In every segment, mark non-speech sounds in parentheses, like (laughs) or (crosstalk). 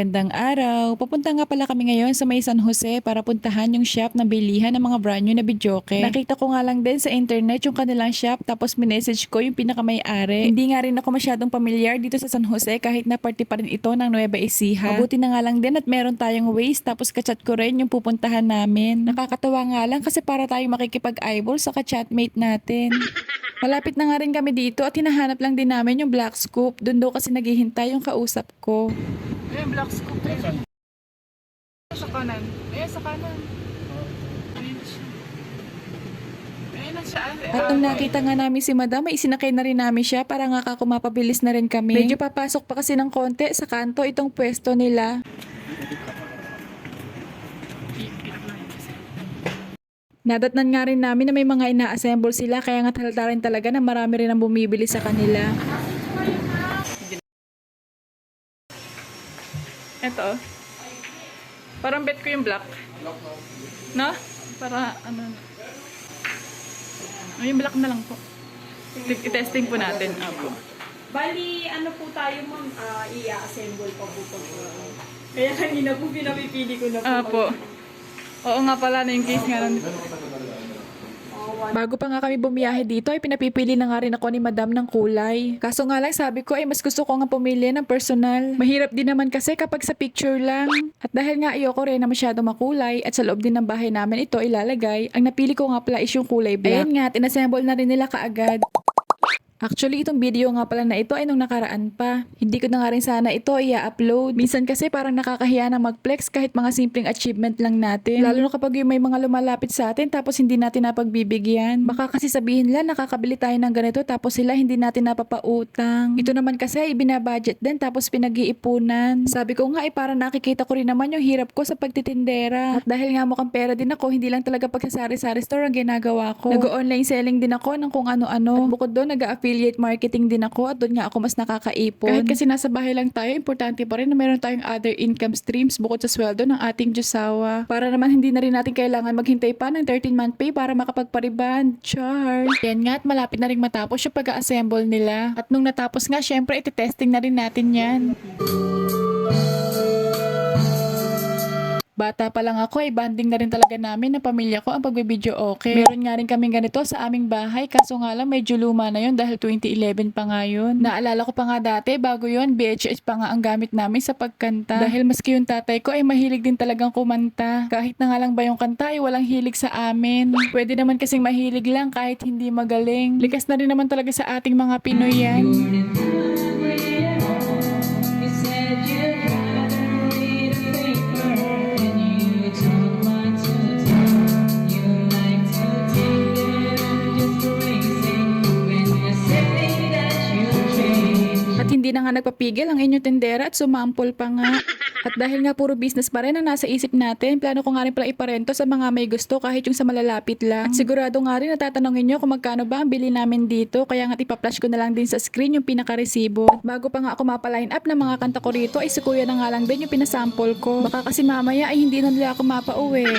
Magandang araw. Pupunta nga pala kami ngayon sa may San Jose para puntahan yung shop na bilihan ng mga brand new na videoke. Nakita ko nga lang din sa internet yung kanilang shop tapos minessage ko yung pinakamay-ari. Hindi nga rin ako masyadong pamilyar dito sa San Jose kahit na party pa rin ito ng Nueva Ecija. Mabuti na nga lang din at meron tayong ways tapos kachat ko rin yung pupuntahan namin. Nakakatawa nga lang kasi para tayong makikipag-eyeball sa ka-chatmate natin. (laughs) Malapit na nga rin kami dito at hinahanap lang din namin yung black scoop. Doon daw kasi naghihintay yung kausap ko. Ayun, black scoop eh. Sa kanan. Ayun, sa kanan. Ayun na siya. Ayun na siya. At nung nakita nga namin si madam, ay isinakay na rin namin siya para nga kako mapabilis na rin kami. Medyo papasok pa kasi ng konti sa kanto itong pwesto nila. Nadatnan nga rin namin na may mga ina-assemble sila kaya nga halata rin talaga na marami rin ang bumibili sa kanila. Ito. Parang bet ko yung black. No? Para ano. Oh, yung black na lang po. I-testing po natin. Apo. Bali, ano po tayo ma'am, Ah, i-assemble pa po po. Kaya kanina po pinapipili ko na po. Apo. Oo nga pala na yung case nga nandito. Bago pa nga kami bumiyahe dito ay pinapipili na nga rin ako ni madam ng kulay. Kaso nga lang sabi ko ay mas gusto ko nga pumili ng personal. Mahirap din naman kasi kapag sa picture lang. At dahil nga ayoko rin na masyado makulay at sa loob din ng bahay namin ito ilalagay, ang napili ko nga pala is yung kulay black. Ayan nga, tinassemble na rin nila kaagad. Actually, itong video nga pala na ito ay nung nakaraan pa. Hindi ko na nga rin sana ito i-upload. Minsan kasi parang nakakahiya na mag-flex kahit mga simpleng achievement lang natin. Lalo na kapag yung may mga lumalapit sa atin tapos hindi natin napagbibigyan. Baka kasi sabihin nila nakakabili tayo ng ganito tapos sila hindi natin napapautang. Ito naman kasi ay din tapos pinag-iipunan. Sabi ko nga ay parang nakikita ko rin naman yung hirap ko sa pagtitindera. At dahil nga mukhang pera din ako, hindi lang talaga pagsasari-sari store ang ginagawa ko. Nag-online selling din ako ng kung ano-ano. At bukod doon, nag-affiliate marketing din ako at doon nga ako mas nakakaipon. Kahit kasi nasa bahay lang tayo, importante pa rin na meron tayong other income streams bukod sa sweldo ng ating Diyosawa. Para naman hindi na rin natin kailangan maghintay pa ng 13-month pay para makapagpariban. Char! Yan nga at malapit na rin matapos yung pag-assemble nila. At nung natapos nga, syempre, iti-testing na rin natin yan. Bata pa lang ako ay banding na rin talaga namin na pamilya ko ang pagbibideo okay. Meron nga rin kaming ganito sa aming bahay kaso nga lang medyo luma na yun dahil 2011 pa nga yun. Naalala ko pa nga dati bago yun VHS pa nga ang gamit namin sa pagkanta. Dahil maski yung tatay ko ay mahilig din talagang kumanta. Kahit na nga lang ba yung kanta ay walang hilig sa amin. Pwede naman kasing mahilig lang kahit hindi magaling. Likas na rin naman talaga sa ating mga Pinoy yan. At hindi na nga nagpapigil ang inyong tendera at sumampol pa nga. At dahil nga puro business pa rin ang nasa isip natin, plano ko nga rin pala iparento sa mga may gusto kahit yung sa malalapit lang. At sigurado nga rin natatanungin nyo kung magkano ba ang bili namin dito, kaya nga ipa-flash ko na lang din sa screen yung pinaka-resibo. At bago pa nga ako mapa-line up ng mga kanta ko rito, ay si kuya na nga lang din yung pinasample ko. Baka kasi mamaya ay hindi na nila ako mapauwi.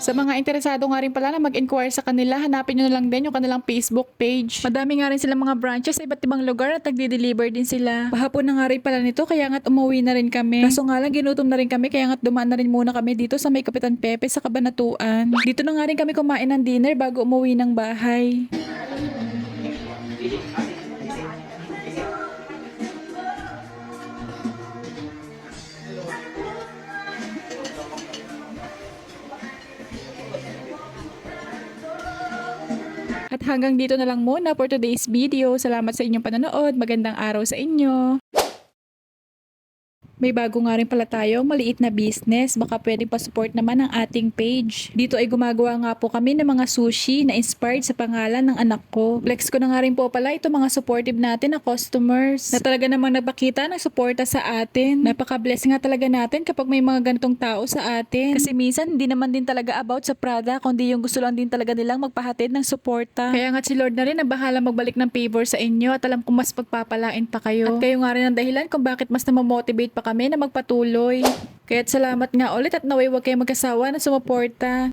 Sa mga interesado nga rin pala na mag-inquire sa kanila, hanapin nyo na lang din yung kanilang Facebook page. Madami nga rin silang mga branches sa iba't ibang lugar at nagde-deliver din sila. Pahapon na nga rin pala nito, kaya nga't umuwi na rin kami. Kaso nga lang, ginutom na rin kami, kaya nga't dumaan na rin muna kami dito sa may Kapitan Pepe sa Kabanatuan. Dito na nga rin kami kumain ng dinner bago umuwi ng bahay. At hanggang dito na lang muna for today's video. Salamat sa inyong panonood. Magandang araw sa inyo. May bago nga rin pala tayong maliit na business. Baka pwedeng pa-support naman ang ating page. Dito ay gumagawa nga po kami ng mga sushi na inspired sa pangalan ng anak ko. Flex ko na nga rin po pala ito mga supportive natin na customers. Na talaga namang nagpakita ng suporta sa atin. Napaka-bless nga talaga natin kapag may mga ganitong tao sa atin. Kasi minsan hindi naman din talaga about sa Prada, kundi yung gusto lang din talaga nilang magpahatid ng suporta. Kaya nga si Lord na rin ang bahala magbalik ng favor sa inyo at alam kong mas pagpapalain pa kayo. At kayo nga rin ang dahilan kung bakit mas namomotivate pa kami na magpatuloy. Kaya't salamat nga ulit at naway huwag kayo magkasawa na sumuporta.